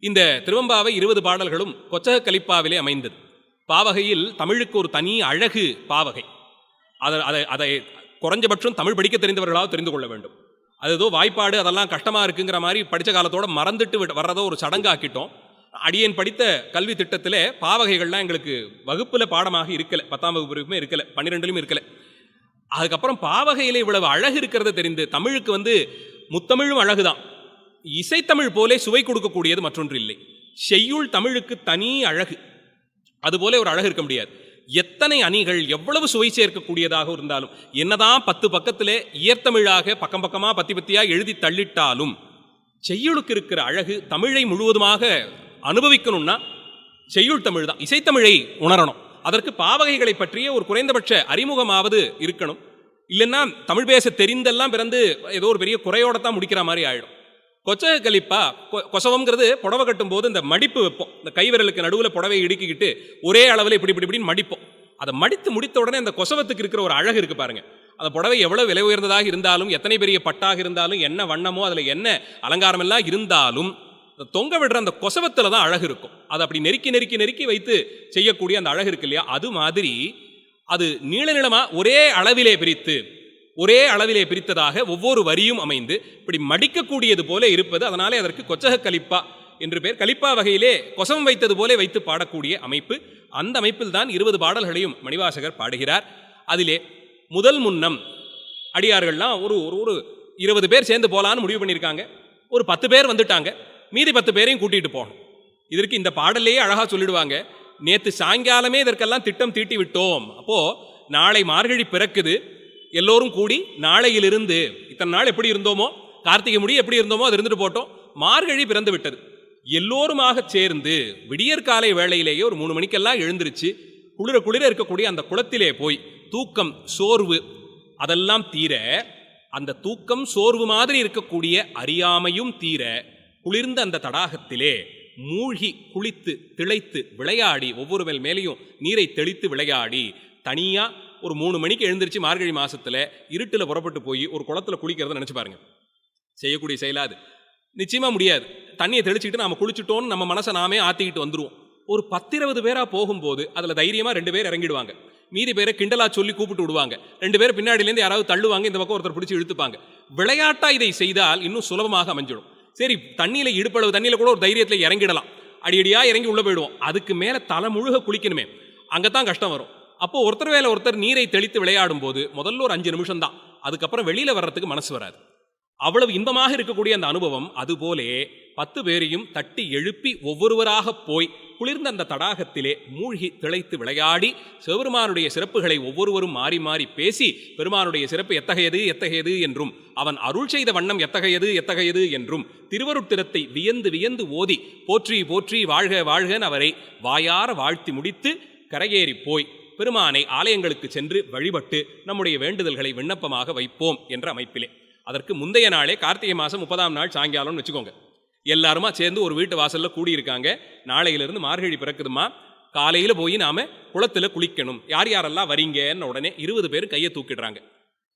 இந்த திருவம்பாவை இருபது பாடல்களும் கொச்சக கலிப்பாவிலே அமைந்தது. பாவகையில் தமிழுக்கு ஒரு தனி அழகு பாவகை. அதை அதை அதை குறைஞ்சபட்சம் தமிழ் படிக்க தெரிந்தவர்களாக தெரிந்து கொள்ள வேண்டும். அது ஏதோ வாய்ப்பாடு அதெல்லாம் கஷ்டமாக இருக்குங்கிற மாதிரி படித்த காலத்தோட மறந்துட்டு விட- வர்றதோ ஒரு சடங்காக்கிட்டோம். அடியேன் படித்த கல்வி திட்டத்தில் பாவகைகள்லாம் எங்களுக்கு வகுப்பில் பாடமாக இருக்கலை பத்தாம் வகுப்பு வரைக்குமே இருக்கலை பன்னிரெண்டுலையும் இருக்கலை. அதுக்கப்புறம் பாவகையில் இவ்வளவு அழகு இருக்கிறது தெரிந்து தமிழுக்கு வந்து முத்தமிழும் அழகு தான் இசைத்தமிழ் போலே சுவை கொடுக்கக்கூடியது மற்றொன்று இல்லை செய்யுள் தமிழுக்கு தனி அழகு. அதுபோல ஒரு அழகு இருக்க முடியாது. எத்தனை அணிகள் எவ்வளவு சுவை சேர்க்கக்கூடியதாக இருந்தாலும் என்னதான் பத்து பக்கத்திலே இயற்தமிழாக பக்கம் பக்கமா பத்தி பத்தியா எழுதி தள்ளிட்டாலும் செய்யுளுக்கு இருக்கிற அழகு தமிழை முழுவதுமாக அனுபவிக்கணும்னா செய்யுள் தமிழ் தான். இசைத்தமிழை உணரணும். அதற்கு பாவகைகளை பற்றிய ஒரு குறைந்தபட்ச அறிமுகமாவது இருக்கணும். இல்லைன்னா தமிழ் பேச தெரிந்தெல்லாம் பிறந்து ஏதோ ஒரு பெரிய குறையோட தான் முடிக்கிற மாதிரி ஆயிடும். கொச்சக கலிப்பா கொ- கொசவம்ங்கிறது புடவை கட்டும் போது இந்த மடிப்பு வைப்போம். இந்த கைவிரலுக்கு நடுவில் புடவை இடுக்கிக்கிட்டு ஒரே அளவில் இப்படி இப்படி இப்படின்னு மடிப்போம். அதை மடித்து முடித்த உடனே அந்த கொசவத்துக்கு இருக்கிற ஒரு அழகு இருக்கு பாருங்க. அந்த புடவை எவ்வளோ விலை உயர்ந்ததாக இருந்தாலும் எத்தனை பெரிய பட்டாக இருந்தாலும் என்ன வண்ணமோ அதில் என்ன அலங்காரம் எல்லாம் இருந்தாலும் தொங்க விடுற அந்த கொசவத்தில் தான் அழகு இருக்கும். அதை அப்படி நெருக்கி நெருக்கி நெருக்கி வைத்து செய்யக்கூடிய அந்த அழகு இருக்கு இல்லையா? அது மாதிரி அது நீள நிலமாக ஒரே அளவிலே பிரித்து ஒரே அளவிலே பிரித்ததாக ஒவ்வொரு வரியும் அமைந்து இப்படி மடிக்கக்கூடியது போல இருப்பது அதனாலே அதற்கு கொச்சக கலிப்பா என்று பேர் கலிப்பா வகையிலே கொசவம் வைத்தது போலே வைத்து பாடக்கூடிய அமைப்பு. அந்த அமைப்பில் தான் இருபது பாடல்களையும் மணிவாசகர் பாடுகிறார். அதிலே முதல் முன்னம் அடியார்கள்லாம் ஒரு ஒரு ஒரு இருபது பேர் சேர்ந்து போகலான்னு முடிவு பண்ணியிருக்காங்க. ஒரு பத்து பேர் வந்துட்டாங்க. மீதி பத்து பேரையும் கூட்டிகிட்டு போகணும். இதற்கு இந்த பாடல்லையே அழகாக சொல்லிடுவாங்க. நேற்று சாயங்காலமே இதற்கெல்லாம் திட்டம் தீட்டி விட்டோம் அப்போது நாளை மார்கழி பிறக்குது. எல்லோரும் கூடி நாளையிலிருந்து இத்தனை நாள் எப்படி இருந்தோமோ கார்த்திகை முடி எப்படி இருந்தோமோ அது இருந்துட்டு போட்டோம். மார்கழி பிறந்து விட்டது. எல்லோருமாக சேர்ந்து விடியற்காலை வேளையிலேயே ஒரு மூணு மணிக்கெல்லாம் எழுந்திருச்சு குளிர குளிர இருக்கக்கூடிய அந்த குளத்திலே போய் தூக்கம் சோர்வு அதெல்லாம் தீர அந்த தூக்கம் சோர்வு மாதிரி இருக்கக்கூடிய அறியாமையும் தீர குளிர்ந்த அந்த தடாகத்திலே மூழ்கி குளித்து திளைத்து விளையாடி ஒவ்வொரு மேல் மேலேயும் நீரை தெளித்து விளையாடி தனியாக ஒரு மூணு மணிக்கு எழுந்திரிச்சு மார்கழி மாசத்துல இருட்டில் புறப்பட்டு போய் ஒரு குளத்துல குளிக்கிறத நினச்சி பாருங்க. செய்யக்கூடிய செயலாது நிச்சயமாக முடியாது. தண்ணியை தெளிச்சுக்கிட்டு நாம குளிச்சுட்டோம்னு நம்ம மனசை நாமே ஆத்திக்கிட்டு வந்துருவோம். ஒரு பத்திருபது பேராக போகும்போது அதில் தைரியமாக ரெண்டு பேர் இறங்கிடுவாங்க. மீதி பேரை கிண்டலா சொல்லி கூப்பிட்டு விடுவாங்க. ரெண்டு பேர் பின்னாடிலேருந்து யாராவது தள்ளுவாங்க இந்த பக்கம் ஒருத்தர் பிடிச்சி இழுத்துப்பாங்க. விளையாட்டாக இதை செய்தால் இன்னும் சுலபமாக அமைஞ்சிடும். சரி தண்ணியில் இடுப்பளவு தண்ணியில் கூட ஒரு தைரியத்தில் இறங்கிடலாம். அடியடியாக இறங்கி உள்ளே போயிடுவோம். அதுக்கு மேலே தலை முழுக குளிக்கணுமே. அங்கே தான் கஷ்டம் வரும். அப்போ ஒருத்தர் வேலை ஒருத்தர் நீரை தெளித்து விளையாடும் போது முதல்ல ஒரு அஞ்சு நிமிஷம் தான் அதுக்கப்புறம் வெளியில வர்றதுக்கு மனசு வராது. அவ்வளவு இன்பமாக இருக்கக்கூடிய அந்த அனுபவம் அதுபோலே பத்து பேரையும் தட்டி எழுப்பி ஒவ்வொருவராக போய் குளிர்ந்த அந்த தடாகத்திலே மூழ்கி திளைத்து விளையாடி சிவபெருமானுடைய சிறப்புகளை ஒவ்வொருவரும் மாறி மாறி பேசி பெருமானுடைய சிறப்பு எத்தகையது எத்தகையது என்றும் அவன் அருள் செய்த வண்ணம் எத்தகையது எத்தகையது என்றும் திருவருட்திரத்தை வியந்து வியந்து ஓதி போற்றி போற்றி வாழ்க வாழ்கன் அவரை வாயார வாழ்த்தி முடித்து கரையேறி போய் பெருமானை ஆலயங்களுக்கு சென்று வழிபட்டு நம்முடைய வேண்டுதல்களை விண்ணப்பமாக வைப்போம் என்ற அமைப்பிலே. அதற்கு முந்தைய நாளே கார்த்திகை மாதம் முப்பதாம் நாள் சாயங்காலம்னு வச்சுக்கோங்க. எல்லாருமா சேர்ந்து ஒரு வீட்டு வாசலில் கூடியிருக்காங்க. நாளையிலிருந்து மார்கழி பிறக்குதுமா? காலையில் போய் நாம குளத்துல குளிக்கணும். யார் யாரெல்லாம் வரீங்கன்னு உடனே இருபது பேர் கையை தூக்கிடுறாங்க.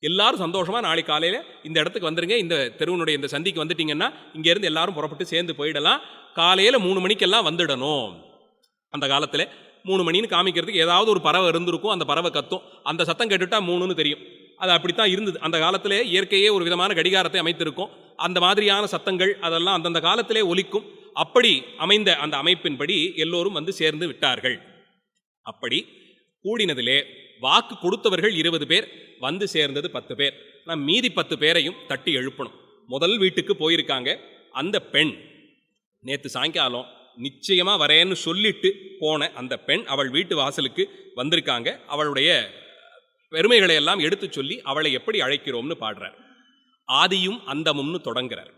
எல்லாரும் சந்தோஷமா நாளை காலையில் இந்த இடத்துக்கு வந்துருங்க. இந்த தெருவனுடைய இந்த சந்திக்கு வந்துட்டிங்கன்னா இங்கேருந்து எல்லாரும் புறப்பட்டு சேர்ந்து போயிடலாம். காலையில் மூணு மணிக்கெல்லாம் வந்துடணும். அந்த காலத்தில் மூணு மணின்னு காமிக்கிறதுக்கு ஏதாவது ஒரு பறவை இருந்திருக்கும் அந்த பறவை கத்தும். அந்த சத்தம் கேட்டுட்டா மூணுன்னு தெரியும். அது அப்படித்தான் இருந்தது. அந்த காலத்திலே இயற்கையே ஒரு விதமான கடிகாரத்தை அமைத்திருக்கும். அந்த மாதிரியான சத்தங்கள் அதெல்லாம் அந்தந்த காலத்திலே ஒலிக்கும். அப்படி அமைந்த அந்த அமைப்பின்படி எல்லோரும் வந்து சேர்ந்து விட்டார்கள். அப்படி கூடினதிலே வாக்கு கொடுத்தவர்கள் இருபது பேர் வந்து சேர்ந்தது பத்து பேர். நான் மீதி பத்து பேரையும் தட்டி எழுப்பணும். முதல் வீட்டுக்கு போயிருக்காங்க அந்த பெண். நேற்று சாயங்காலம் நிச்சயமா வரேன்னு சொல்லிட்டு போன அந்த பெண் அவள் வீட்டு வாசலுக்கு வந்திருக்காங்க. அவளுடைய பெருமைகளை எல்லாம் எடுத்து சொல்லி அவளை எப்படி அழைக்கிறோம்னு பாடுறார். ஆதியும் அந்தமும்னு தொடங்குறார்.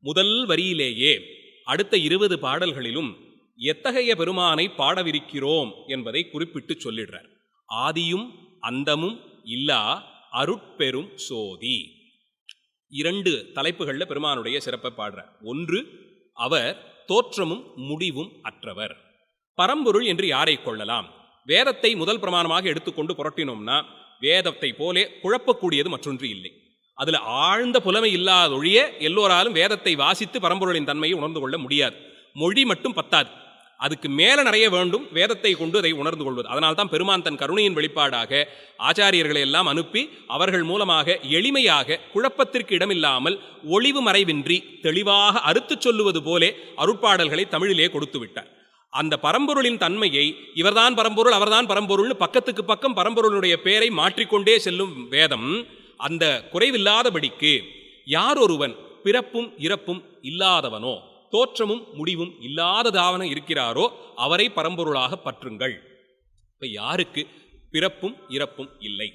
முதல் வரியிலேயே அடுத்த இருபது பாடல்களிலும் எத்தகைய பெருமானை பாடவிருக்கிறோம் என்பதை குறிப்பிட்டு சொல்லிடுறார். ஆதியும் அந்தமும் இல்லா அருட்பெரும் சோதி. இரண்டு தலைப்புகளில் பெருமானுடைய சிறப்பை பாடுறார். ஒன்று அவர் தோற்றமும் முடிவும் அற்றவர். பரம்பொருள் என்று யாரை கொள்ளலாம்? வேதத்தை முதல் பிரமாணமாக எடுத்துக்கொண்டு புரட்டினோம்னா வேதத்தை போலே குழப்பக்கூடியது மற்றொன்று இல்லை. அதுல ஆழ்ந்த புலமை இல்லாதொழிய எல்லோராலும் வேதத்தை வாசித்து பரம்பொருளின் தன்மையை உணர்ந்து கொள்ள முடியாது. மொழி மட்டும் பத்தாது. அதுக்கு மேல நிறைய வேண்டும் வேதத்தை கொண்டு அதை உணர்ந்து கொள்வது. அதனால் தான் பெருமான் தன் கருணையின் வெளிப்பாடாக ஆச்சாரியர்களை எல்லாம் அனுப்பி அவர்கள் மூலமாக எளிமையாக குழப்பத்திற்கு இடமில்லாமல் ஒளிவு மறைவின்றி தெளிவாக அறுத்துச் சொல்லுவது போலே அருட்பாடல்களை தமிழிலே கொடுத்து விட்டார். அந்த பரம்பொருளின் தன்மையை இவர்தான் பரம்பொருள் அவர்தான் பரம்பொருள்னு பக்கத்துக்கு பக்கம் பரம்பொருளுடைய பெயரை மாற்றிக்கொண்டே செல்லும் வேதம் அந்த குறைவில்லாதபடிக்கு யார் ஒருவன் பிறப்பும் இறப்பும் இல்லாதவனோ தோற்றமும் முடிவும் இல்லாததாவன இருக்கிறாரோ அவரை பரம்பொருளாக பற்றுங்கள். இப்போ யாருக்கு பிறப்பும் இறப்பும் இல்லை.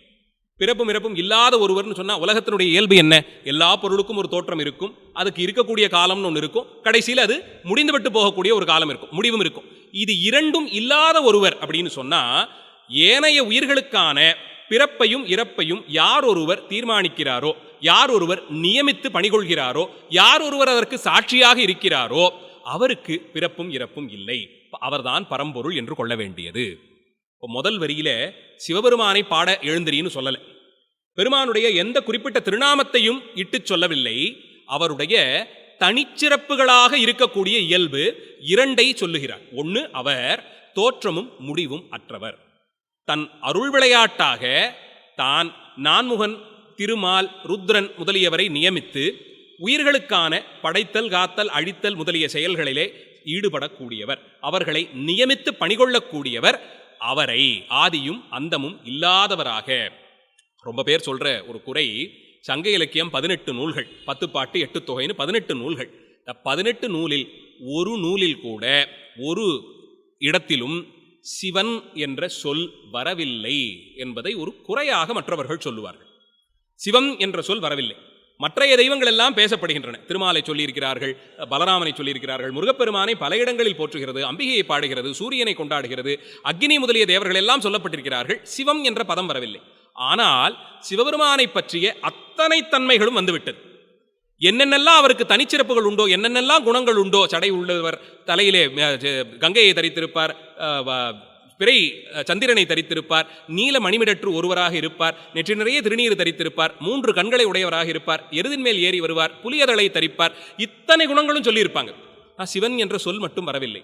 பிறப்பும் இறப்பும் இல்லாத ஒருவர்னு சொன்னால் உலகத்தினுடைய இயல்பு என்ன? எல்லா பொருளுக்கும் ஒரு தோற்றம் இருக்கும். அதுக்கு இருக்கக்கூடிய காலம்னு ஒன்று இருக்கும். கடைசியில் அது முடிந்துவிட்டு போகக்கூடிய ஒரு காலம் இருக்கும். முடிவும் இருக்கும். இது இரண்டும் இல்லாத ஒருவர் அப்படின்னு சொன்னால் ஏனைய உயிர்களுக்கான பிறப்பையும் இறப்பையும் யார் ஒருவர் தீர்மானிக்கிறாரோ யார் ஒருவர் நியமித்து பணிகொள்கிறாரோ யார் ஒருவர் அதற்கு சாட்சியாக இருக்கிறாரோ அவருக்கு பிறப்பும் இறப்பும் இல்லை. அவர்தான் பரம்பொருள் என்று கொள்ள வேண்டியது. இப்போ முதல் வரியில சிவபெருமானை பாட எழுந்திரின்னு சொல்லலை. பெருமானுடைய எந்த குறிப்பிட்ட திருநாமத்தையும் இட்டு சொல்லவில்லை. அவருடைய தனிச்சிறப்புகளாக இருக்கக்கூடிய இயல்பு இரண்டை சொல்லுகிறார். ஒன்று அவர் தோற்றமும் முடிவும் அற்றவர். தன் அருள் விளையாட்டாக தான் நான்முகன் திருமால் ருத்ரன் முதலியவரை நியமித்து உயிர்களுக்கான படைத்தல் காத்தல் அழித்தல் முதலிய செயல்களிலே ஈடுபடக்கூடியவர். அவர்களை நியமித்து பணிகொள்ளக்கூடியவர் அவரை. ஆதியும் அந்தமும் இல்லாதவராக. ரொம்ப பேர் சொல்ற ஒரு குறை. சங்க இலக்கியம் பதினெட்டு நூல்கள் பத்து பாட்டு எட்டு தொகைன்னு பதினெட்டு நூல்கள். இந்த பதினெட்டு நூலில் ஒரு நூலில் கூட ஒரு இடத்திலும் சிவன் என்ற சொல் வரவில்லை என்பதை ஒரு குறையாக மற்றவர்கள் சொல்லுவார்கள். சிவம் என்ற சொல் வரவில்லை. மற்றைய தெய்வங்கள் எல்லாம் பேசப்படுகின்றன. திருமாலை சொல்லியிருக்கிறார்கள் பலராமனை சொல்லியிருக்கிறார்கள் முருகப்பெருமானை பல இடங்களில் போற்றுகிறது அம்பிகையை பாடுகிறது சூரியனை கொண்டாடுகிறது அக்னி முதலிய தேவர்கள் எல்லாம் சொல்லப்பட்டிருக்கிறார்கள். சிவம் என்ற பதம் வரவில்லை. ஆனால் சிவபெருமானை பற்றிய அத்தனை தன்மைகளும் வந்துவிட்டது. என்னென்னலாம் அவருக்கு தனிச்சிறப்புகள் உண்டோ என்னென்னலாம் குணங்கள் உண்டோ சடை உள்ளவர் தலையிலே கங்கையை தரித்திருப்பார் பிறை சந்திரனை தரித்திருப்பார் நீல மணிமிடற்று ஒருவராக இருப்பார் நெற்றி நிறைய திருநீர் தரித்திருப்பார் மூன்று கண்களை உடையவராக இருப்பார் எருதின் மேல் ஏறி வருவார் புலியதளை தரிப்பார் இத்தனை குணங்களும் சொல்லியிருப்பாங்க. ஆனா, சிவன் என்ற சொல் மட்டும் வரவில்லை.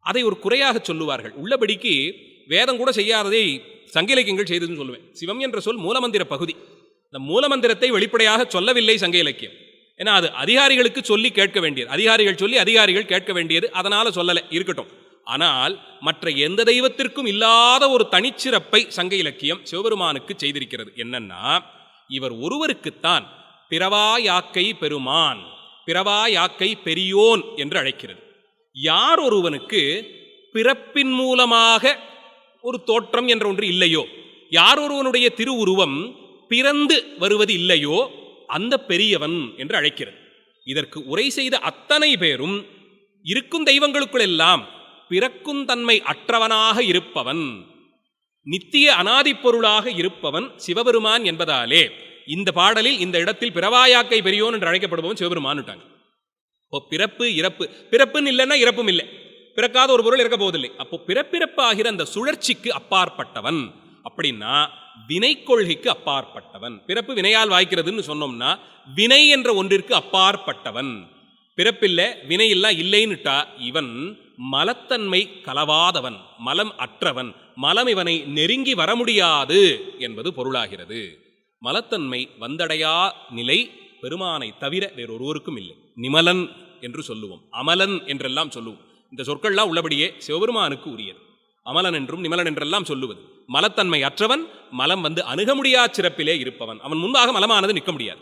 அதை ஒரு குறையாக சொல்லுவார்கள். உள்ளபடிக்கு வேதம் கூட செய்யாததை சங்க இலக்கியங்கள் செய்ததுன்னு சொல்லுவேன். சிவம் என்ற சொல் மூலமந்திர பகுதி. இந்த மூலமந்திரத்தை வெளிப்படையாக சொல்லவில்லை சங்க இலக்கியம் ஏன்னா அது அதிகாரிகளுக்கு சொல்லி கேட்க வேண்டியது. அதிகாரிகள் சொல்லி அதிகாரிகள் கேட்க வேண்டியது அதனால சொல்லலை இருக்கட்டும். ஆனால் மற்ற எந்த தெய்வத்திற்கும் இல்லாத ஒரு தனிச்சிறப்பை சங்க இலக்கியம் சிவபெருமானுக்கு செய்திருக்கிறது. என்னன்னா இவர் ஒருவருக்குத்தான் பிறவா யாக்கை பெருமான் பிறவா யாக்கை பெரியோன் என்று அழைக்கிறது. யார் ஒருவனுக்கு பிறப்பின் மூலமாக ஒரு தோற்றம் என்ற ஒன்று இல்லையோ யார் ஒருவனுடைய திருவுருவம் பிறந்து வருவது இல்லையோ அந்த பெரியவன் என்று அழைக்கிறது. இதற்கு உரை செய்த அத்தனை பேரும் இருக்கும் தெய்வங்களுக்குள் எல்லாம் பிறக்கும் தன்மை அற்றவனாக இருப்பவன் நித்திய அனாதி பொருளாக இருப்பவன் சிவபெருமான் என்பதாலே இந்த பாடலில் இந்த இடத்தில் பிறவாயாக்கை பெரியோன் என்று அழைக்கப்படுபவன் சிவபெருமான்ட்டாங்க இப்போ பிறப்பு இறப்பு பிறப்புன்னு இல்லைன்னா இறப்பும் இல்லை. பிறக்காத ஒரு பொருள் இருக்க போவதில்லை. அப்போ பிறப்பிறப்பாகிற அந்த சுழற்சிக்கு அப்பாற்பட்டவன் அப்படின்னா வினை கொள்கைக்கு அப்பாற்பட்டவன். பிறப்பு வினையால் வாய்க்கிறதுன்னு சொன்னோம்னா வினை என்ற ஒன்றிற்கு அப்பாற்பட்டவன். பிறப்பில்லை வினையெல்லாம் இல்லைன்னுட்டா இவன் மலத்தன்மை கலவாதவன் மலம் அற்றவன் மலம் இவனை நெருங்கி வர முடியாது என்பது பொருளாகிறது. மலத்தன்மை வந்தடையா நிலை பெருமானை தவிர வேறொருவருக்கும் இல்லை. நிமலன் என்று சொல்லுவோம். அமலன் என்றெல்லாம் சொல்லுவோம். இந்த சொற்கள்லாம் உள்ளபடியே சிவபெருமானுக்கு உரியது. அமலன் என்றும் நிமலன் என்றெல்லாம் சொல்லுவது. மலத்தன்மை அற்றவன் மலம் வந்து அணுக முடியா சிறப்பிலே இருப்பவன். அவன் முன்பாக மலமானது நிற்க முடியாது.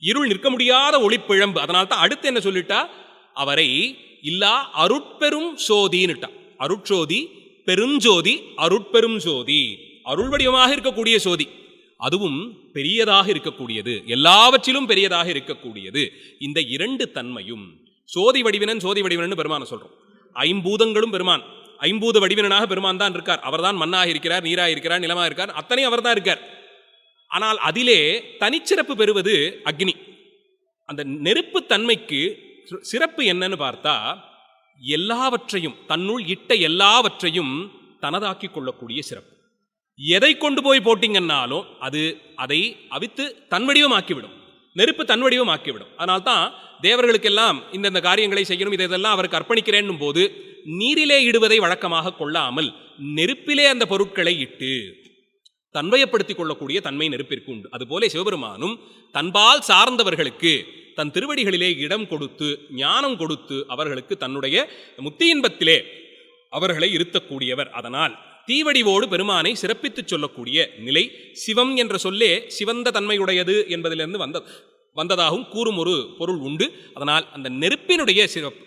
இருள் நிற்க முடியாத ஒளிப்பிழம்பு. அதனால தான் அடுத்து என்ன சொல்லிட்டா? அவரை இல்லா அருட்பெரும் சோதின்னுட்டா. அருட்சோதி பெருஞ்சோதி அருட்பெரும் சோதி. அருள் வடிவமாக இருக்கக்கூடிய சோதி. அதுவும் பெரியதாக இருக்கக்கூடியது. எல்லாவற்றிலும் பெரியதாக இருக்கக்கூடியது. இந்த இரண்டு தன்மையும் சோதி வடிவினன் சோதி வடிவினன் பெருமான சொல்றோம். ஐம்பூதங்களும் பெருமான். ஐம்பூத வடிவினனாக பெருமான் தான் இருக்கார். அவர்தான் மண்ணாக இருக்கிறார் நீராக இருக்கிறார் நிலமாக இருக்கார். அத்தனை அவர்தான் இருக்கார். ஆனால் அதிலே தனிச்சிறப்பு பெறுவது அக்னி. அந்த நெருப்பு தன்மைக்கு சிறப்பு என்னன்னு பார்த்தா எல்லாவற்றையும் தன்னுள் இட்ட எல்லாவற்றையும் தனதாக்கி கொள்ளக்கூடிய சிறப்பு. எதை கொண்டு போய் போட்டிங்கன்னாலும் அது அதை அவித்து தன் வடிவமாக்கிவிடும். நெருப்பு தன் வடிவம் ஆக்கிவிடும். அதனால்தான் தேவர்களுக்கெல்லாம் இந்தந்த காரியங்களை செய்யணும் இதை இதெல்லாம் அவருக்கு அர்ப்பணிக்கிறேன்னும் போது நீரிலே இடுவதை வழக்கமாக கொள்ளாமல் நெருப்பிலே அந்த பொருட்களை இட்டு தன்வயப்படுத்திக் கொள்ளக்கூடிய தன்மை நெருப்பிற்கு உண்டு. அதுபோல சிவபெருமானும் தன்பால் சார்ந்தவர்களுக்கு தன் திருவடிகளிலே இடம் கொடுத்து ஞானம் கொடுத்து அவர்களுக்கு தன்னுடைய முத்தி இன்பத்திலே அவர்களை இருத்தக்கூடியவர். அதனால் தீவடிவோடு பெருமானை சிறப்பித்துச் சொல்லக்கூடிய நிலை சிவம் என்ற சொல்லே சிவந்த தன்மையுடையது என்பதிலிருந்து வந்த வந்ததாகவும் கூறும் ஒரு பொருள் உண்டு. அதனால் அந்த நெருப்பினுடைய சிறப்பு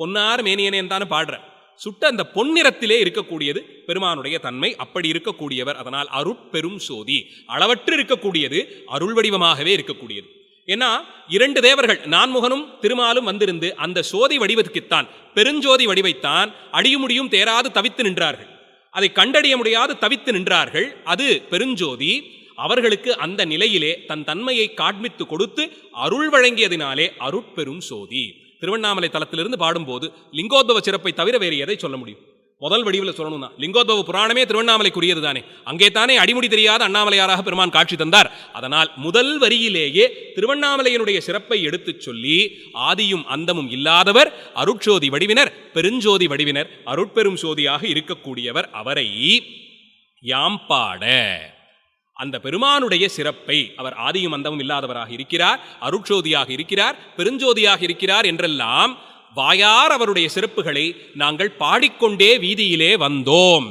பொன்னார் மேனியனேன் தானே பாடுற சுட்ட அந்த பொன்னிறத்திலே இருக்கக்கூடியது பெருமானுடைய தன்மை. அப்படி இருக்கக்கூடியவர் அதனால் அருட்பெரும் சோதி. அளவற்று இருக்கக்கூடியது அருள் வடிவமாகவே இருக்கக்கூடியது. ஏன்னா இரண்டு தேவர்கள் நான்முகனும் திருமாலும் வந்திருந்து அந்த சோதி வடிவத்துக்குத்தான் பெருஞ்சோதி வடிவைத்தான் அடியுமுடியும் தேராது தவித்து நின்றார்கள். அதை கண்டறிய முடியாது தவித்து நின்றார்கள். அது பெருஞ்சோதி அவர்களுக்கு அந்த நிலையிலே தன் தன்மையை காண்பித்து கொடுத்து அருள் வழங்கியதினாலே அருட்பெரும் சோதி. திருவண்ணாமலை தலத்திலிருந்து பாடும்போது லிங்கோத்பவ சிறப்பை தவிர வேறு எதை சொல்ல முடியும்? முதல் வடிவில் சொல்லணும்னா லிங்கோத்பவ புராணமே திருவண்ணாமலைக்குரியது தானே அங்கே தானே அடிமுடி தெரியாத அண்ணாமலையாராக பெருமான் காட்சி தந்தார். அதனால் முதல் வரியிலேயே திருவண்ணாமலையினுடைய சிறப்பை எடுத்துச் சொல்லி ஆதியும் அந்தமும் இல்லாதவர் அருட்சோதி வடிவினர் பெருஞ்சோதி வடிவினர் அருட்பெரும் சோதியாக இருக்கக்கூடியவர் அவரை யாம் பாட. அந்த பெருமானுடைய சிறப்பை அவர் ஆதியும் அந்தமும் இல்லாதவராக இருக்கிறார் அருட்சோதியாக இருக்கிறார் பெருஞ்சோதியாக இருக்கிறார் என்றெல்லாம் வாயார் அவருடைய சிறப்புகளை நாங்கள் பாடிக்கொண்டே வீதியிலே வந்தோம்.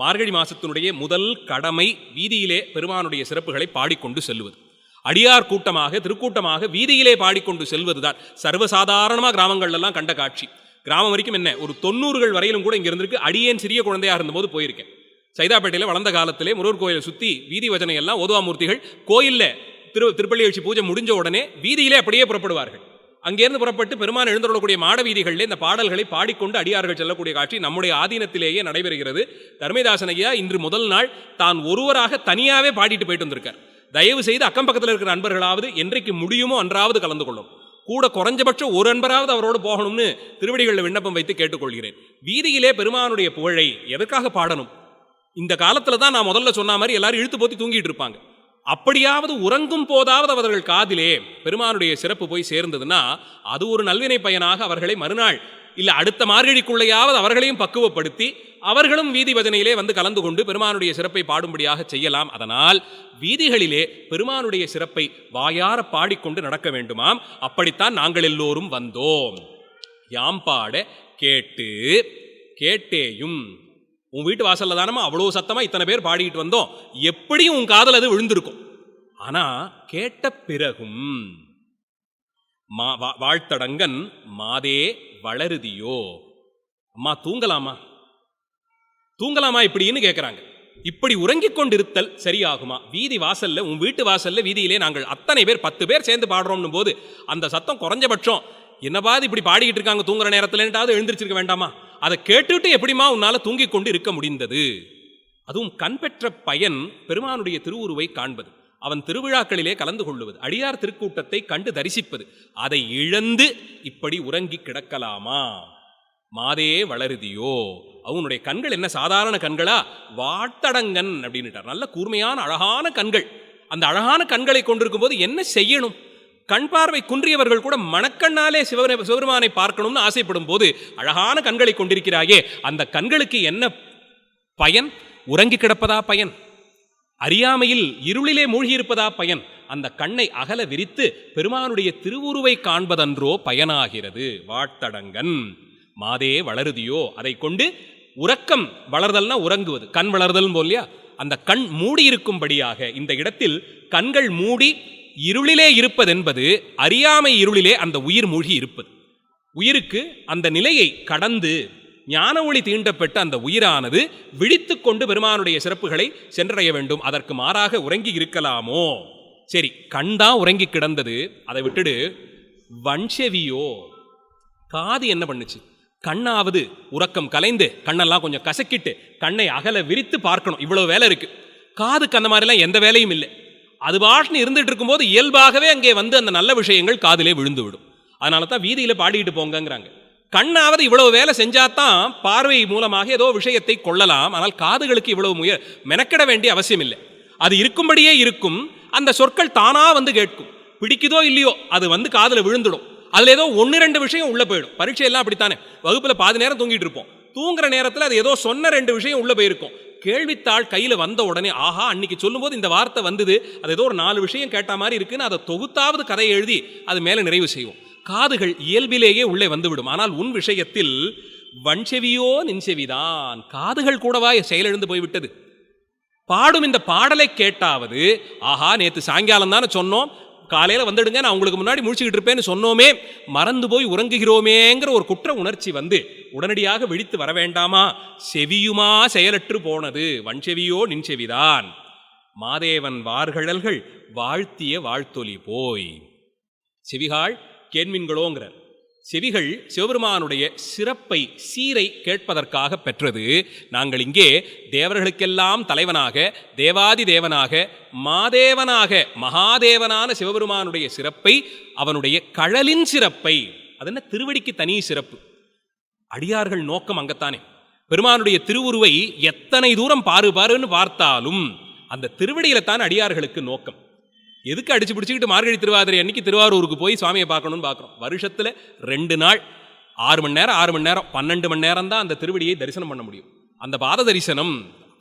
மார்கழி மாசத்தினுடைய முதல் கடமை வீதியிலே பெருமானுடைய சிறப்புகளை பாடிக்கொண்டு செல்வது. அடியார் கூட்டமாக திருக்கூட்டமாக வீதியிலே பாடிக்கொண்டு செல்வதுதான் சர்வசாதாரணமாக கிராமங்கள்லாம் கண்ட காட்சி. கிராமம் வரைக்கும் என்ன ஒரு தொண்ணூறுகள் வரையிலும் கூட இங்கே இருந்திருக்கு அடியேன் சிறிய குழந்தையாக இருந்தபோது போயிருக்கேன். சைதாப்பேட்டையில் வளர்ந்த காலத்திலே முருகர் கோயிலை சுற்றி வீதி வச்சனை எல்லாம் ஓதுவாமூர்த்திகள் கோயிலில் திரு திருப்பள்ளி எழுச்சி பூஜை முடிஞ்ச உடனே வீதியிலே அப்படியே புறப்படுவார்கள். அங்கேருந்து புறப்பட்டு பெருமான் எழுந்தருளக்கூடிய மாட வீதிகளில் இந்த பாடல்களை பாடிக்கொண்டு அடியார்கள் செல்லக்கூடிய காட்சி நம்முடைய ஆதீனத்திலேயே நடைபெறுகிறது. தர்மதாசன் ஐயா இன்று முதல் நாள் தான் ஒருவராக தனியாகவே பாடிட்டு போயிட்டு வந்திருக்கார். தயவு செய்து அக்கம் பக்கத்தில் இருக்கிற அன்பர்களாவது என்றைக்கு முடியுமோ அன்றாவது கலந்து கொள்ளும். கூட குறைஞ்சபட்சம் ஒரு அன்பராவது அவரோடு போகணும்னு திருவடிகளில் விண்ணப்பம் வைத்து கேட்டுக்கொள்கிறேன். வீதியிலே பெருமானுடைய புகழை எதற்காக பாடணும்? இந்த காலத்தில் தான் நான் முதல்ல சொன்ன மாதிரி எல்லாரும் இழுத்து போத்தி தூங்கிட்டு இருப்பாங்க. அப்படியாவது உறங்கும் போதாவது அவர்கள் காதிலே பெருமானுடைய சிறப்பு போய் சேர்ந்ததுன்னா அது ஒரு நல்வினை பயனாக அவர்களை மறுநாள் இல்லை அடுத்த மார்கழிக்குள்ளையாவது அவர்களையும் பக்குவப்படுத்தி அவர்களும் வீதி பஜனையிலே வந்து கலந்து கொண்டு பெருமானுடைய சிறப்பை பாடும்படியாக செய்யலாம். அதனால் வீதிகளிலே பெருமானுடைய சிறப்பை வாயார பாடிக்கொண்டு நடக்க வேண்டுமாம். அப்படித்தான் நாங்கள் எல்லோரும் வந்தோம். யாம் பாட கேட்டு கேட்டேயும் உன் வீட்டு வாசல்ல தானமா அவ்வளோ சத்தமாக இத்தனை பேர் பாடிக்கிட்டு வந்தோம். எப்படியும் உன் காதல் அது விழுந்திருக்கும். ஆனால் கேட்ட பிறகும் மா வா- வாழ்த்தடங்கன் மாதே வளருதியோ? அம்மா தூங்கலாமா? தூங்கலாமா இப்படின்னு கேட்குறாங்க இப்படி உறங்கிக் கொண்டிருத்தல் சரியாகுமா? வீதி வாசல்ல உன் வீட்டு வாசல்ல வீதியிலே நாங்கள் அத்தனை பேர் பத்து பேர் சேர்ந்து பாடுறோம்னு போது அந்த சத்தம் குறைஞ்சபட்சம் என்னபாது இப்படி பாடிக்கிட்டு இருக்காங்க தூங்குற நேரத்துலன்ட்டாவது எழுந்திருச்சிருக்க வேண்டாமா? அதை கேட்டுட்டு எப்படிமா உன்னால தூங்கிக் கொண்டு இருக்க முடிந்தது? அதுவும் கண் பெற்ற பயன் பெருமானுடைய திருவுருவை காண்பது. அவன் திருவிழாக்களிலே கலந்து கொள்ளுவது அடியார் திருக்கூட்டத்தை கண்டு தரிசிப்பது. அதை இழந்து இப்படி உறங்கி கிடக்கலாமா? மாதே வளருதியோ அவனுடைய கண்கள் என்ன சாதாரண கண்களா? வாட்டடங்கன் அப்படின்னுட்டார். நல்ல கூர்மையான அழகான கண்கள். அந்த அழகான கண்களை கொண்டிருக்கும் போது என்ன செய்யணும்? கண் பார்வை குன்றியவர்கள் கூட மணக்கண்ணாலே சிவனை சிவபெருமானை பார்க்கணும்னு ஆசைப்படும் போது அழகான கண்களை கொண்டிருக்கிறாயே அந்த கண்களுக்கு என்ன பயன்? உறங்கி கிடப்பதா பயன்? அறியாமையில் இருளிலே மூழ்கியிருப்பதா பயன்? அந்த கண்ணை அகல விரித்து பெருமானுடைய திருவுருவை காண்பதன்றோ பயனாகிறது. வாட்டடங்கன் மாதே வளருதியோ? அதை கொண்டு உறக்கம் வளர்தல்னா உறங்குவது. கண் வளர்தல் போலியா அந்த கண் மூடி இருக்கும்படியாக இந்த இடத்தில் கண்கள் மூடி இருளிலே இருப்பதென்பது அறியாமை இருளிலே அந்த உயிர் மூழ்கி இருப்பது. உயிருக்கு அந்த நிலையை கடந்து ஞான ஒளி தீண்டப்பட்ட அந்த உயிரானது விழித்துக் கொண்டு பெருமானுடைய சிறப்புகளை சென்றடைய வேண்டும். அதற்கு மாறாக உறங்கி இருக்கலாமோ? சரி கண்டா உறங்கி கிடந்தது. அதை விட்டுடு. வன்செவியோ காது என்ன பண்ணுச்சு? கண்ணாவது உறக்கம் கலைந்து கண்ணெல்லாம் கொஞ்சம் கசக்கிட்டு கண்ணை அகல விரித்து பார்க்கணும். இவ்வளவு வேலை இருக்கு. காதுக்கு அந்த மாதிரிலாம் எந்த வேலையும் இல்லை. அது பாட்டுன்னு இருந்துட்டு இருக்கும்போது இயல்பாகவே அங்கே வந்து அந்த நல்ல விஷயங்கள் காதிலே விழுந்து விடும் அதனால தான் வீதியில் பாடிக்கிட்டு போங்கங்கிறாங்க. கண்ணாவது இவ்வளவு வேலை செஞ்சாதான் பார்வை மூலமாக ஏதோ விஷயத்தை கொள்ளலாம். ஆனால் காதுகளுக்கு இவ்வளவு முய மெனக்கிட வேண்டிய அவசியம் இல்லை அது இருக்கும்படியே இருக்கும். அந்த சொற்கள் தானாக வந்து கேட்கும். பிடிக்குதோ இல்லையோ அது வந்து காதில் விழுந்துடும். அதில் ஏதோ ஒன்று ரெண்டு விஷயம் உள்ளே போயிடும். பரீட்சை எல்லாம் அப்படித்தானே? வகுப்பில் பாதி நேரம் தூங்கிட்டு இருப்போம். தூங்குற நேரத்தில் அது ஏதோ சொன்ன ரெண்டு விஷயம் உள்ளே போயிருக்கும். கேள்வித்தாள் கையில் வந்த உடனே ஆஹா அன்னைக்கு சொல்லும்போது இந்த வார்த்தை வந்தது. அது ஏதோ ஒரு நாலு விஷயம் கேட்ட மாதிரி இருக்குன்னு அதை தொகுத்தாவது கதையை எழுதி அது மேலே நிறைவு செய்வோம். காதுகள் இயல்பிலேயே உள்ளே வந்துவிடும். ஆனால் உன் விஷயத்தில் வன்செவியோ நின்செவிதான் காதுகள் கூடவா செயலிழந்து போய்விட்டது? பாடும் இந்த பாடலை கேட்டாவது ஆஹா நேற்று சாயங்காலம் தானே சொன்னோம். காலையில் வந்துடுங்க நான் உங்களுக்கு முன்னாடி முழிச்சுக்கிட்டு இருப்பேன்னு சொன்னோமே மறந்து போய் உறங்குகிறோமேங்கிற ஒரு குற்ற உணர்ச்சி வந்து உடனடியாக விழித்து வர வேண்டாமா? செவியுமா செயலற்று போனது? வன்செவியோ நின்செவிதான் மாதேவன் வார்கழல்கள் வாழ்த்திய வாழ்த்தொலி போய். செவிகாள் கேண்மின்களோங்கிறார். செவிகள் சிவபெருமானுடைய சிறப்பை சீரை கேட்பதற்காக பெற்றது. நாங்கள் இங்கே தேவர்களுக்கெல்லாம் தலைவனாக தேவாதி தேவனாக மாதேவனாக மகாதேவனான சிவபெருமானுடைய சிறப்பை அவனுடைய கழலின் சிறப்பை அது என்ன திருவடிக்கு தனி சிறப்பு? அடியார்கள் நோக்கம் அங்கத்தானே. பெருமானுடைய திருவுருவை எத்தனை தூரம் பாரு பாருன்னு பார்த்தாலும் அந்த திருவடியில தான் அடியார்களுக்கு நோக்கம். எதுக்கு அடிச்சு பிடிச்சிக்கிட்டு மார்கழி திருவாதிரை அன்னைக்கு திருவாரூருக்கு போய் சுவாமியை பார்க்கணும்னு பார்க்குறோம். வருஷத்தில் ரெண்டு நாள் ஆறு மணி நேரம் ஆறு மணி நேரம் பன்னெண்டு மணி நேரம் தான் அந்த திருவடியை தரிசனம் பண்ண முடியும். அந்த பாத தரிசனம்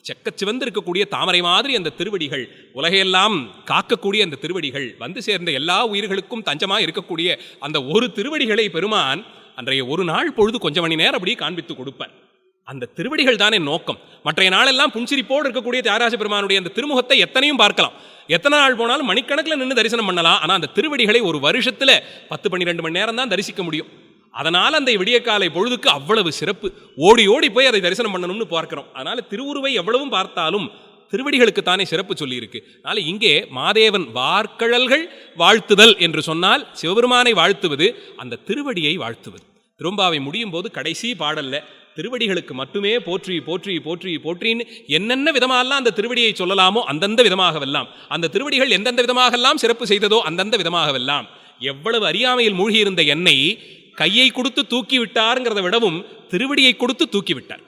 செக்கச்சிவந்து இருக்கக்கூடிய தாமரை மாதிரி அந்த திருவடிகள் உலகையெல்லாம் காக்கக்கூடிய அந்த திருவடிகள் வந்து சேர்ந்த எல்லா உயிர்களுக்கும் தஞ்சமாக இருக்கக்கூடிய அந்த ஒரு திருவடிகளை பெருமான் அன்றைய ஒரு நாள் பொழுது கொஞ்சம் மணி நேரம் அப்படியே காண்பித்து கொடுப்பேன் அந்த திருவடிகள் தானே நோக்கம். மற்றைய நாளெல்லாம் புன்சிரிப்போடு இருக்கக்கூடிய தியாகராஜ பெருமானுடைய அந்த திருமுகத்தை எத்தனையும் பார்க்கலாம். எத்தனை நாள் போனாலும் மணிக்கணக்கில் நின்று தரிசனம் பண்ணலாம். ஆனால் அந்த திருவடிகளை ஒரு வருஷத்தில் பத்து பன்னிரெண்டு மணி நேரம் தான் தரிசிக்க முடியும். அதனால் அந்த விடியற்காலை பொழுதுக்கு அவ்வளவு சிறப்பு. ஓடி ஓடி போய் அதை தரிசனம் பண்ணணும்னு பார்க்கிறோம். அதனால் திருவுருவை எவ்வளவும் பார்த்தாலும் திருவடிகளுக்கு தானே சிறப்பு சொல்லியிருக்கு. அதனால இங்கே மாதேவன் வார்க்கழல்கள் வாழ்த்துதல் என்று சொன்னால் சிவபெருமானை வாழ்த்துவது அந்த திருவடியை வாழ்த்துவது. திரும்பாவை முடியும் போது கடைசி பாடல்ல திருவடிகளுக்கு மட்டுமே போற்றி போற்றி போற்றி போற்றின்னு என்னென்ன விதமாகலாம் அந்த திருவடியை சொல்லலாமோ அந்தந்த விதமாகவெல்லாம் அந்த திருவடிகள் எந்தெந்த விதமாகலாம் சிறப்பு செய்ததோ அந்தந்த விதமாகவெல்லாம் எவ்வளவு அறியாமையில் மூழ்கியிருந்த என்னை கையை கொடுத்து தூக்கி விட்டாருங்கிறத விடவும் திருவடியை கொடுத்து தூக்கி விட்டார்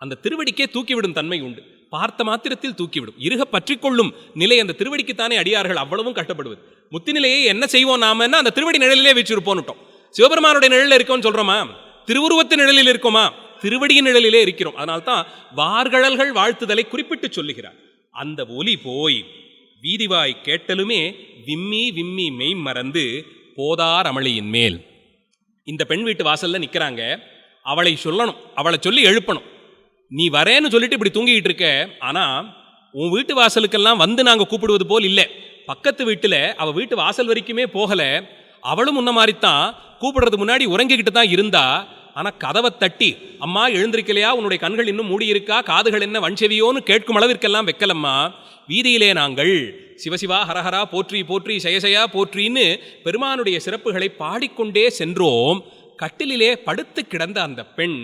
அந்த திருவடிக்கே தூக்கிவிடும் தன்மை உண்டு. பார்த்த மாத்திரத்தில் தூக்கிவிடும். இருக பற்றிக்கொள்ளும் நிலை அந்த திருவடிக்குத்தானே அடியார்கள் அவ்வளவும் கட்டப்படுவது முத்தி நிலையை என்ன செய்வோம் நாமன்னா அந்த திருவடி நிழலிலே வச்சிருப்போன்னுட்டோம் சிவபெருமானுடைய நிழலில் இருக்கோம்னு சொல்றோமா? திருவுருவத்து நிழலில் இருக்கோமா? திருவடியின் நிழலிலே இருக்கிறோம். அதனால்தான் வார்கழல்கள் வாழ்த்துதலை குறிப்பிட்டு சொல்லுகிறார். அந்த ஒலி போய் வீதிவாய் கேட்டலுமே விம்மி விம்மி மெய் மறந்து போதார் அமளியின் மேல். இந்த பெண் வீட்டு வாசல்ல நிக்கிறாங்க. அவளை சொல்லணும். அவளை சொல்லி எழுப்பணும். நீ வரேன்னு சொல்லிட்டு இப்படி தூங்கிட்டு இருக்க. ஆனா உன் வீட்டு வாசலுக்கெல்லாம் வந்து நாங்க கூப்பிடுவது போல் இல்லை. பக்கத்து வீட்டில் அவள் வீட்டு வாசல் வரைக்குமே போகல. அவளும் முன்ன மாதிரித்தான். கூப்பிடுறது முன்னாடி உறங்கிக்கிட்டு தான் இருந்தா. ஆனா கதவை தட்டி அம்மா எழுந்திருக்கலையா? உன்னுடைய கண்கள் இன்னும் மூடி இருக்கா காதுகள் என்ன வன்செவியோன்னு கேட்கும் அளவிற்கெல்லாம் வைக்கலம்மா. வீதியிலே நாங்கள் சிவசிவா ஹரஹரா போற்றி போற்றி செயசயா போற்றின்னு பெருமானுடைய சிறப்புகளை பாடிக்கொண்டே சென்றோம். கட்டிலிலே படுத்து கிடந்த அந்த பெண்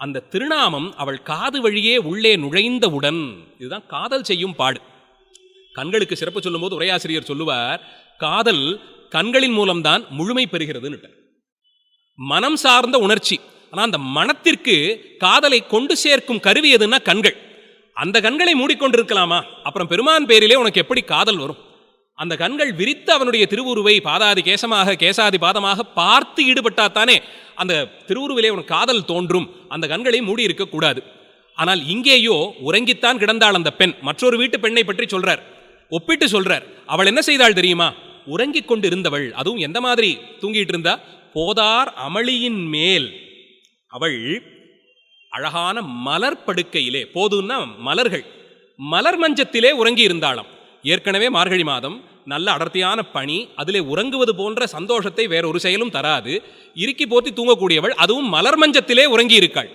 அந்த திருநாமம் அவள் காது வழியே உள்ளே நுழைந்தவுடன் இதுதான் காதல் செய்யும் பாடு. கண்களுக்கு சிறப்பு சொல்லும்போது உரையாசிரியர் சொல்லுவார் காதல் கண்களின் மூலம்தான் முழுமை பெறுகிறதுன்னு மனம் சார்ந்த உணர்ச்சி. ஆனால் அந்த மனத்திற்கு காதலை கொண்டு சேர்க்கும் கருவி எதுன்னா கண்கள். அந்த கண்களை மூடிக்கொண்டிருக்கலாமா? அப்புறம் பெருமான் பேரிலே உனக்கு எப்படி காதல் வரும்? அந்த கண்கள் விரித்து அவனுடைய திருவுருவை பாதாதி கேசமாக கேசாதி பாதமாக பார்த்து ஈடுபட்டாத்தானே அந்த திருவுருவிலே உனக்கு காதல் தோன்றும். அந்த கண்களை மூடி இருக்கக்கூடாது ஆனால் இங்கேயோ உறங்கித்தான் கிடந்தாள் அந்த பெண். மற்றொரு வீட்டு பெண்ணை பற்றி சொல்றார். ஒப்பிட்டு சொல்றார். அவள் என்ன செய்தாள் தெரியுமா? உறங்கிக் கொண்டு இருந்தவள் அதுவும் எந்த மாதிரி? தூங்கிட்டு இருந்தா? போதார் அமளியின் மேல். அவள் அழகான மலர் படுக்கையிலே போதுன்னா மலர்கள். மலர் மஞ்சத்திலே உறங்கி இருந்தாளாம். ஏற்கனவே மார்கழி மாதம் நல்ல அடர்த்தியான பனி அதிலே உறங்குவது போன்ற சந்தோஷத்தை வேற ஒரு செயலும் தராது. இறுக்கி போத்தி தூங்கக்கூடியவள் அதுவும் மலர் மஞ்சத்திலே உறங்கி இருக்காள்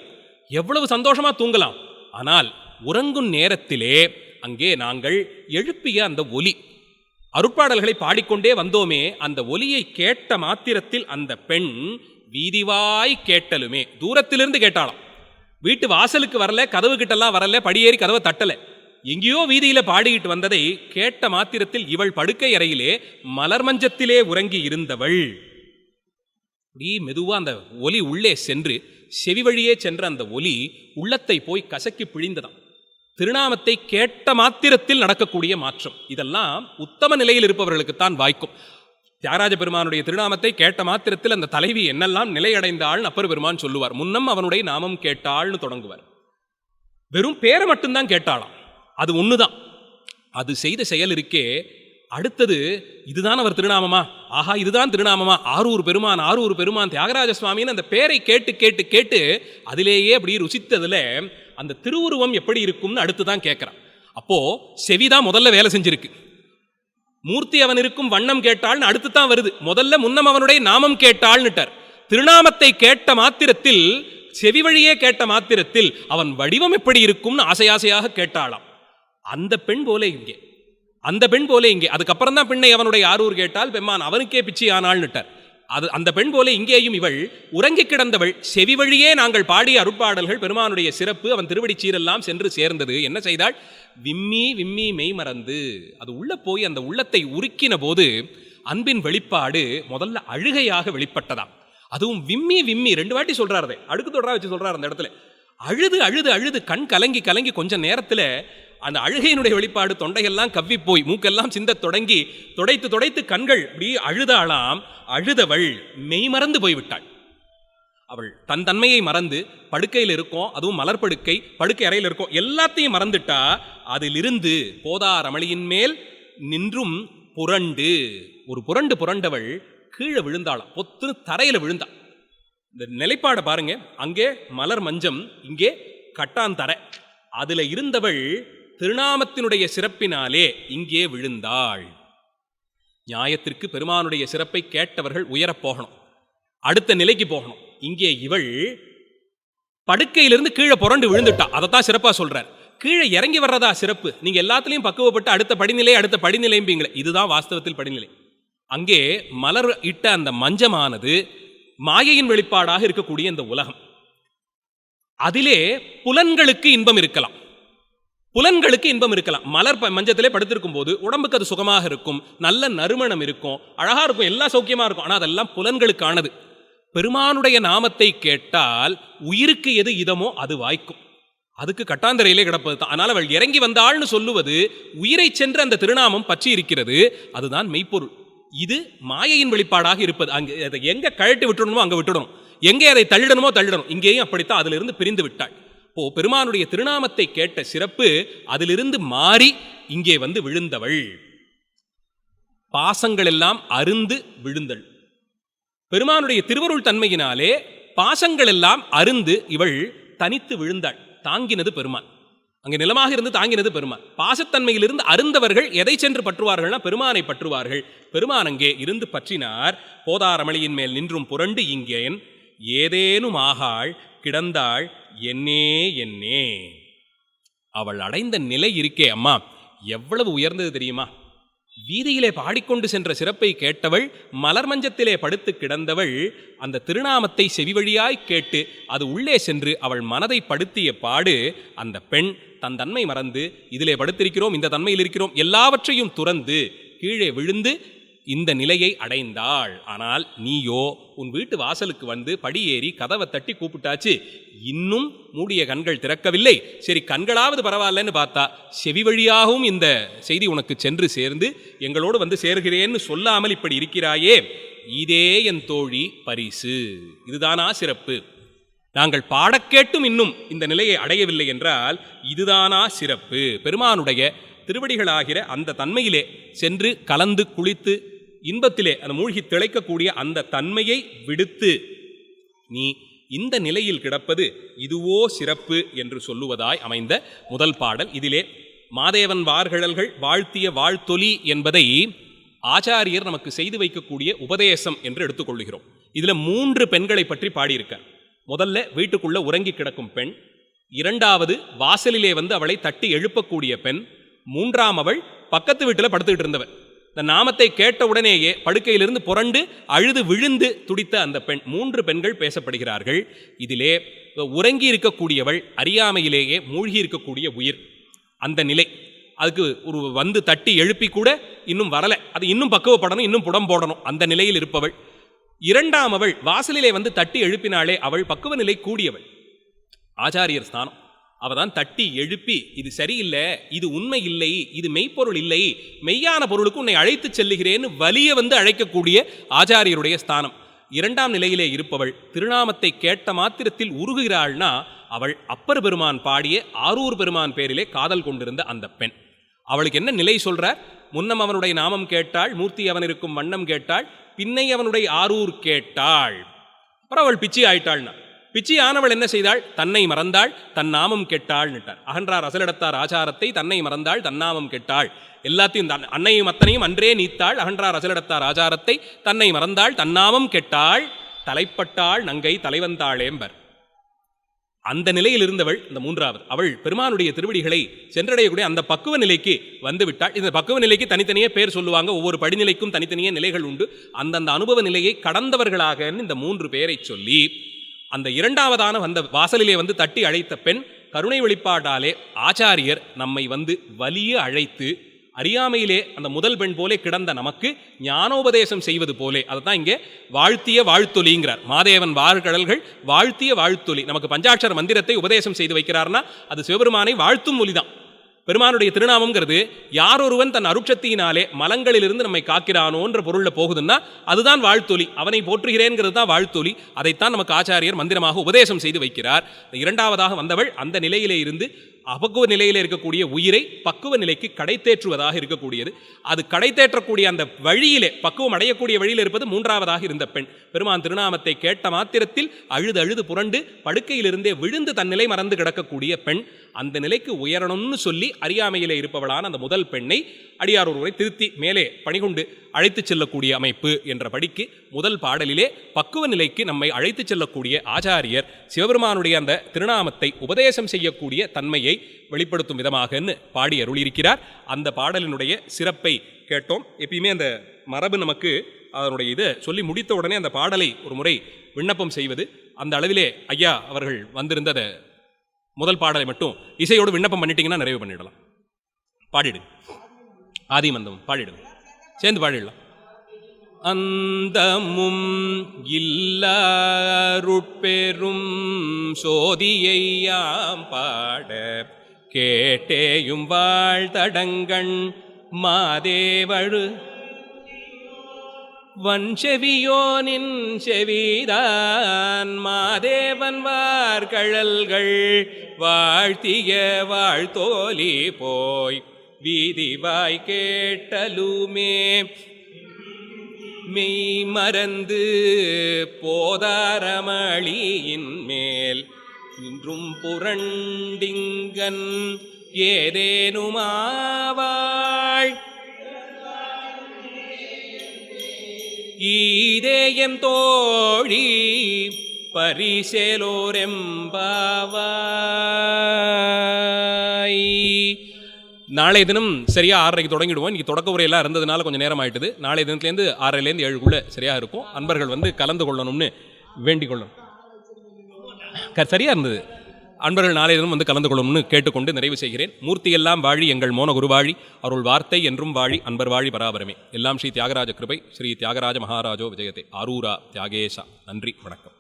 எவ்வளவு சந்தோஷமா தூங்கலாம். ஆனால் உறங்கும் நேரத்திலே அங்கே நாங்கள் எழுப்பிய அந்த ஒலி அருட்பாடல்களை பாடிக்கொண்டே வந்தோமே அந்த ஒலியை கேட்ட மாத்திரத்தில் அந்த பெண் வீதிவாய் கேட்டலுமே. தூரத்திலிருந்து கேட்டாளாம். வீட்டு வாசலுக்கு வரல கதவு கிட்டலாம் வரல படியேறி கதவை தட்டல. எங்கேயோ வீதியில பாடிக்கிட்டு வந்ததை கேட்ட மாத்திரத்தில் இவள் படுக்கை அறையிலே மலர் மஞ்சத்திலே உறங்கி இருந்தவள். அப்படியே மெதுவா அந்த ஒலி உள்ளே சென்று செவி வழியே சென்ற அந்த ஒலி உள்ளத்தை போய் கசக்கி பிழிந்ததாம். திருநாமத்தை கேட்ட மாத்திரத்தில் நடக்கக்கூடிய மாற்றம். இதெல்லாம் உத்தம நிலையில் இருப்பவர்களுக்குத்தான் வாய்க்கும். தியாகராஜ பெருமானுடைய திருநாமத்தை கேட்ட மாத்திரத்தில் அந்த தலைவி என்னெல்லாம் நிலையடைந்தாள்னு அப்பர் பெருமான் சொல்லுவார். முன்னம் அவனுடைய நாமம் கேட்டாள்னு தொடங்குவார். வெறும் பேரை மட்டும்தான் கேட்டாளாம். அது ஒண்ணுதான். அது செய்த செயல் இருக்கே. அடுத்தது இதுதான் அவர் திருநாமமா? ஆஹா இதுதான் திருநாமமா? ஆரூர் பெருமான் ஆரூர் பெருமான் தியாகராஜ சுவாமின்னு அந்த பேரை கேட்டு கேட்டு கேட்டு அதிலேயே அப்படி ருசித்ததுல அந்த திருவுருவம் எப்படி இருக்கும்னு அடுத்து தான் கேட்குறான் அப்போ செவிதான் முதல்ல வேலை செஞ்சிருக்கு. மூர்த்தி அவன் இருக்கும் வண்ணம் கேட்டாள்னு அடுத்து தான் வருது. முதல்ல முன்னம் அவனுடைய நாமம் கேட்டாள்னுட்டார். திருநாமத்தை கேட்ட மாத்திரத்தில் செவி வழியே கேட்ட மாத்திரத்தில் அவன் வடிவம் எப்படி இருக்கும்னு ஆசை ஆசையாக கேட்டாளாம். அந்த பெண் போல இங்கே. அந்த பெண் போல இங்கே. அதுக்கப்புறம் தான் பெண்ணை அவனுடைய ஆரூர் கேட்டால் பெம்மான் அவனுக்கே பிச்சை ஆனாள்னுட்டார் அது அந்த பெண் போல இங்கேயும் இவள் உறங்கிக் கிடந்தவள். செவி வழியே நாங்கள் பாடிய அருட்பாடல்கள் பெருமானுடைய சிறப்பு அவன் திருவடி சீரெல்லாம் சென்று சேர்ந்தது. என்ன செய்தாள்? விம்மி விம்மி மெய் மறந்து. அது உள்ள போய் அந்த உள்ளத்தை உருக்கின போது அன்பின் வெளிப்பாடு முதல்ல அழுகையாக வெளிப்பட்டதாம். அதுவும் விம்மி விம்மி. ரெண்டு வாட்டி சொல்றாரு அடுக்கு தொடரா வச்சு சொல்றாரு அந்த இடத்துல. அழுது அழுது அழுது கண் கலங்கி கலங்கி கொஞ்ச நேரத்துல அந்த அழுகையினுடைய வெளிப்பாடு தொண்டையெல்லாம் கவ்வி போய் மூக்கெல்லாம் சிந்தத் தொடங்கி துடைத்து துடைத்து கண்கள் இப்படி அழுதாளாம் அழுதவள் மெய்மறந்து போய்விட்டாள். அவள் தன் தன்மையை மறந்து படுக்கையில் இருக்கோம் அதுவும் மலர்படுக்கை படுக்கை அறையில் இருக்கோம் எல்லாத்தையும் மறந்துட்டா அதிலிருந்து போதா ரமளியின் மேல் நின்றும் புரண்டு. ஒரு புரண்டு புரண்டவள் கீழே விழுந்தாளாம் பொத்துன்னு தரையில விழுந்தாள் இந்த நிலைப்பாடை பாருங்க. அங்கே மலர் மஞ்சம் இங்கே கட்டாந்தர. அதுல இருந்தவள் திருநாமத்தினுடைய சிறப்பினாலே இங்கே விழுந்தாள். நியாயத்திற்கு பெருமானுடைய சிறப்பை கேட்டவர்கள் உயரப் போகணும். அடுத்த நிலைக்கு போகணும். இங்கே இவள் படுக்கையிலிருந்து கீழே புரண்டு விழுந்துட்டா. அதைத்தான் சிறப்பா சொல்றார். கீழே இறங்கி வர்றதா சிறப்பு. நீங்க எல்லாத்துலேயும் பக்குவப்பட்டு அடுத்த படிநிலை அடுத்த படிநிலைம்பீங்களே இதுதான் வாஸ்தவத்தில் படிநிலை. அங்கே மலர் இட்ட அந்த மஞ்சமானது மாயையின் வெளிப்பாடாக இருக்கக்கூடிய இந்த உலகம். அதிலே புலன்களுக்கு இன்பம் இருக்கலாம். புலன்களுக்கு இன்பம் இருக்கலாம். மலர் ப- மஞ்சத்திலே படுத்திருக்கும் போது உடம்புக்கு அது சுகமாக இருக்கும். நல்ல நறுமணம் இருக்கும். அழகா இருக்கும். எல்லாம் சௌக்கியமா இருக்கும். ஆனால் அதெல்லாம் புலன்களுக்கானது. பெருமானுடைய நாமத்தை கேட்டால் உயிருக்கு எது இதமோ அது வாய்க்கும். அதுக்கு கட்டாந்தரையிலே கிடப்பது தான். அதனால் அவள் இறங்கி வந்தாள்னு சொல்லுவது உயிரை சென்று அந்த திருநாமம் பற்றி இருக்கிறது. அதுதான் மெய்ப்பொருள். இது மாயையின் வெளிப்பாடாக இருப்பது. அங்கே அதை எங்க கழட்டி விட்டுடணுமோ அங்க விட்டுடணும் எங்கே அதை தள்ளிடணுமோ தள்ளிடணும். இங்கேயும் அப்படித்தான் அதிலிருந்து பிரிந்து விட்டாள் இப்போ பெருமானுடைய திருநாமத்தை கேட்ட சிறப்பு அதிலிருந்து மாறி இங்கே வந்து விழுந்தவள். பாசங்கள் எல்லாம் அருந்து விழுந்தள். பெருமானுடைய திருவருள் தன்மையினாலே பாசங்கள் எல்லாம் அருந்து இவள் தனித்து விழுந்தாள். தாங்கினது பெருமான். அங்கே நிலமாக இருந்து தாங்கினது பெருமான். பாசத்தன்மையிலிருந்து அருந்தவர்கள் எதை சென்று பற்றுவார்கள்னா பெருமானை பற்றுவார்கள். பெருமான் அங்கே இருந்து பற்றினார். போதாரமளியின் மேல் நின்றும் புரண்டு இங்கேன் ஏதேனும் ஆகாள் கிடந்தாள் என்னே என்னே. அவள் அடைந்த நிலை இருக்கே அம்மா. எவ்வளவு உயர்ந்தது தெரியுமா? வீதியிலே பாடிக்கொண்டு சென்ற சிறப்பை கேட்டவள் மலர் மஞ்சத்திலே படுத்து கிடந்தவள் அந்த திருநாமத்தை செவி வழியாய் கேட்டு அது உள்ளே சென்று அவள் மனதை படுத்திய பாடு அந்த பெண் தன் தன்மை மறந்து இதிலே படுத்திருக்கிறோம் இந்த தன்மையில் இருக்கிறோம் எல்லாவற்றையும் துறந்து கீழே விழுந்து இந்த நிலையை அடைந்தாள். ஆனால் நீயோ உன் வீட்டு வாசலுக்கு வந்து படியேறி கதவை தட்டி கூப்பிட்டாச்சு. இன்னும் மூடிய கண்கள் திறக்கவில்லை. சரி கண்களாவது பரவாயில்லன்னு பார்த்தா செவி வழியாகவும் இந்த செய்தி உனக்கு சென்று சேர்ந்து எங்களோடு வந்து சேர்கிறேன்னு சொல்லாமல் இப்படி இருக்கிறாயே. இதே என் தோழி பரிசு. இதுதானா சிறப்பு? நாங்கள் பாடக்கேட்டும் இன்னும் இந்த நிலையை அடையவில்லை என்றால் இதுதானா சிறப்பு? பெருமானுடைய திருவடிகளாகிற அந்த தன்மையிலே சென்று கலந்து குளித்து இன்பத்திலே அந்த மூழ்கி திளைக்கக்கூடிய அந்த தன்மையை விடுத்து நீ இந்த நிலையில் கிடப்பது இதுவோ சிறப்பு என்று சொல்லுவதாய் அமைந்த முதல் பாடல். இதிலே மாதேவன் வார்கழல்கள் வாழ்த்திய வாழ்த்தொலி என்பதை ஆச்சாரியர் நமக்கு செய்து வைக்கக்கூடிய உபதேசம் என்று எடுத்துக்கொள்கிறோம் இதுல மூன்று பெண்களை பற்றி பாடியிருக்கார். முதல்ல வீட்டுக்குள்ள உறங்கி கிடக்கும் பெண் இரண்டாவது வாசலிலே வந்து அவளை தட்டி எழுப்பக்கூடிய பெண் மூன்றாம் அவள் பக்கத்து வீட்டில் படுத்துக்கிட்டு இருந்தவள் இந்த நாமத்தை கேட்ட உடனேயே படுக்கையிலிருந்து புரண்டு அழுது விழுந்து துடித்த அந்த பெண் மூன்று பெண்கள் பேசப்படுகிறார்கள். இதிலே உறங்கி இருக்கக்கூடியவள் அறியாமையிலேயே மூழ்கி இருக்கக்கூடிய உயிர். அந்த நிலை அதுக்கு ஒரு வந்து தட்டி எழுப்பி கூட இன்னும் வரலை. அது இன்னும் பக்குவப்படணும் இன்னும் புடம் போடணும். அந்த நிலையில் இருப்பவள். இரண்டாம் அவள் வாசலிலே வந்து தட்டி எழுப்பினாலே அவள் பக்குவ நிலை கூடியவள். ஆச்சாரியர் ஸ்தானம் அவ தான் தட்டி எழுப்பி இது சரியில்லை இது உண்மை இல்லை இது மெய்ப்பொருள் இல்லை மெய்யான பொருளுக்கு உன்னை அழைத்து செல்லுகிறேன்னு வலிய வந்து அழைக்கக்கூடிய ஆச்சாரியருடைய ஸ்தானம். இரண்டாம் நிலையிலே இருப்பவள் திருநாமத்தை கேட்ட மாத்திரத்தில் உருகுகிறாள்னா அவள் அப்பர் பெருமான் பாடிய ஆரூர் பெருமான் பேரிலே காதல் கொண்டிருந்த அந்த பெண். அவளுக்கு என்ன நிலை சொல்றார்? முன்னம் அவனுடைய நாமம் கேட்டாள் மூர்த்தி அவன் இருக்கும் வண்ணம் கேட்டாள் பின்னை அவனுடைய ஆரூர் கேட்டாள். அப்புறம் அவள் பிச்சி ஆயிட்டாள்னா. பிச்சி ஆனவள் என்ன செய்தாள்? தன்னை மறந்தாள் தன் நாமம் கெட்டாள்னுட்டார் அகன்றார் அசலிடத்தார் ஆச்சாரத்தை தன்னை மறந்தாள் தன்னாமம் கெட்டாள். எல்லாத்தையும் தன் அன்னையும் அத்தனையும் அன்றே நீத்தாள் அகன்றார் அசலிடத்தார் ஆச்சாரத்தை தன்னை மறந்தாள் தன்னாமம் கெட்டாள் தலைப்பட்டாள் நங்கை தலைவந்தாளேம்பர் அந்த நிலையில் இருந்தவள் இந்த மூன்றாவது அவள் பெருமானுடைய திருவடிகளை சென்றடையக்கூடிய அந்த பக்குவ நிலைக்கு வந்து விட்டாள். இந்த பக்குவ நிலைக்கு தனித்தனியே பேர் சொல்லுவாங்க. ஒவ்வொரு படிநிலைக்கும் தனித்தனியே நிலைகள் உண்டு. அந்தந்த அனுபவ நிலையை கடந்தவர்களாக இந்த மூன்று பேரை சொல்லி அந்த இரண்டாவதான வந்த வாசலிலே வந்து தட்டி அழைத்த பெண் கருணை வெளிப்பாடாலே ஆச்சாரியர் நம்மை வந்து வலிய அழைத்து அறியாமையிலே அந்த முதல் பெண் போலே கிடந்த நமக்கு ஞானோபதேசம் செய்வது போலே அதைத்தான் இங்கே வாழ்த்திய வாழ்த்தொலிங்கிறார். மாதேவன் வார்கடல்கள் வாழ்த்திய வாழ்த்தொலி. நமக்கு பஞ்சாட்சர மந்திரத்தை உபதேசம் செய்து வைக்கிறார்னா அது சிவபெருமானை வாழ்த்தும் மொழிதான் பெருமானுடைய திருநாமம்ங்கிறது யார் ஒருவன் தன் அருட்சத்தியினாலே மலங்களிலிருந்து நம்மை காக்கிறானோன்ற பொருளில் போகுதுன்னா அதுதான் வாழ்த்தொலி. அவனை போற்றுகிறேங்கிறது தான் வாழ்த்தொலி. அதைத்தான் நமக்கு ஆச்சாரியர் மந்திரமாக உபதேசம் செய்து வைக்கிறார். இரண்டாவதாக வந்தவள் அந்த நிலையிலே இருந்து அபக்குவ நிலையில் இருக்கக்கூடிய உயிரை பக்குவ நிலைக்கு கடைத்தேற்றுவதாக இருக்கக்கூடியது. அது கடைத்தேற்றக்கூடிய அந்த வழியிலே பக்குவம் அடையக்கூடிய வழியில் இருப்பது மூன்றாவதாக இருந்த பெண். பெருமான் திருநாமத்தை கேட்ட மாத்திரத்தில் அழுது அழுது புரண்டு படுக்கையிலிருந்தே விழுந்து தன் நிலை மறந்து கிடக்கக்கூடிய பெண் அந்த நிலைக்கு உயரணும்னு சொல்லி அறியாமையிலே இருப்பவளான அந்த முதல் பெண்ணை அடியார் ஒருவரை திருத்தி மேலே பணிகொண்டு அழைத்துச் செல்லக்கூடிய அமைப்பு என்ற படிக்கு முதல் பாடலிலே பக்குவ நிலைக்கு நம்மை அழைத்துச் செல்லக்கூடிய ஆச்சாரியர் சிவபெருமானுடைய அந்த திருநாமத்தை உபதேசம் செய்யக்கூடிய தன்மையை வெளிப்படுத்தும் விதமாகன்னு பாடி அருளியிருக்கிறார். அந்த பாடலினுடைய சிறப்பை கேட்டோம். எப்பயுமே அந்த மரபு நமக்கு அதனுடைய இதை சொல்லி முடித்த உடனே அந்த பாடலை ஒரு முறை விண்ணப்பம் செய்வது அந்த அளவிலே ஐயா அவர்கள் வந்திருந்த முதல் பாடலை மட்டும் இசையோடு விண்ணப்பம் பண்ணிட்டீங்கன்னா நிறைவு பண்ணிடலாம். பாடிடு. ஆதிமந்தம் பாடிடுங்க சேர்ந்து பாடிடலாம். அந்தமும் இல்லாருட்பெரும் சோதியையாம் பாட கேட்டேயும் வாழ்தடங்கண் மாதேவழு. வன்செவியோனின் செவிதான் மாதேவன் வார்கழல்கள் வாழ்த்திய வாழ்த்தோலி போய் வீதிவாய் கேட்டலுமே மெய் மறந்து போதாரமளியின் மேல் இன்றும் புரண்டிங்கன் ஏதேனுமாவாள் ஈதேயம் தோழி பரிசேலோரெம்பாவாய். நாளைய தினம் சரியாக ஆறரைக்கு தொடங்கிடுவோம். இன்றைக்கி தொடக்க உரையெல்லாம் இருந்ததுனால கொஞ்சம் நேரம் ஆயிட்டுது. நாளைய தினத்துலேருந்து ஆறரைலேருந்து ஏழுக்குள்ளே சரியாக இருக்கும். அன்பர்கள் வந்து கலந்து கொள்ளணும்னு வேண்டிக்கொள்ளணும் க- சரியாக இருந்தது. அன்பர்கள் நாளைய தினம் வந்து கலந்து கொள்ளணும்னு கேட்டுக்கொண்டு நிறைவு செய்கிறேன். மூர்த்தி எல்லாம் வாழி எங்கள் மோன குரு வாழி அருள் வார்த்தை என்றும் வாழி அன்பர் வாழி பராபரமே. எல்லாம் ஸ்ரீ தியாகராஜ கிருபை ஸ்ரீ தியாகராஜ மகாராஜோ விஜயத்தை. ஆரூரா தியாகேஷா நன்றி வணக்கம்.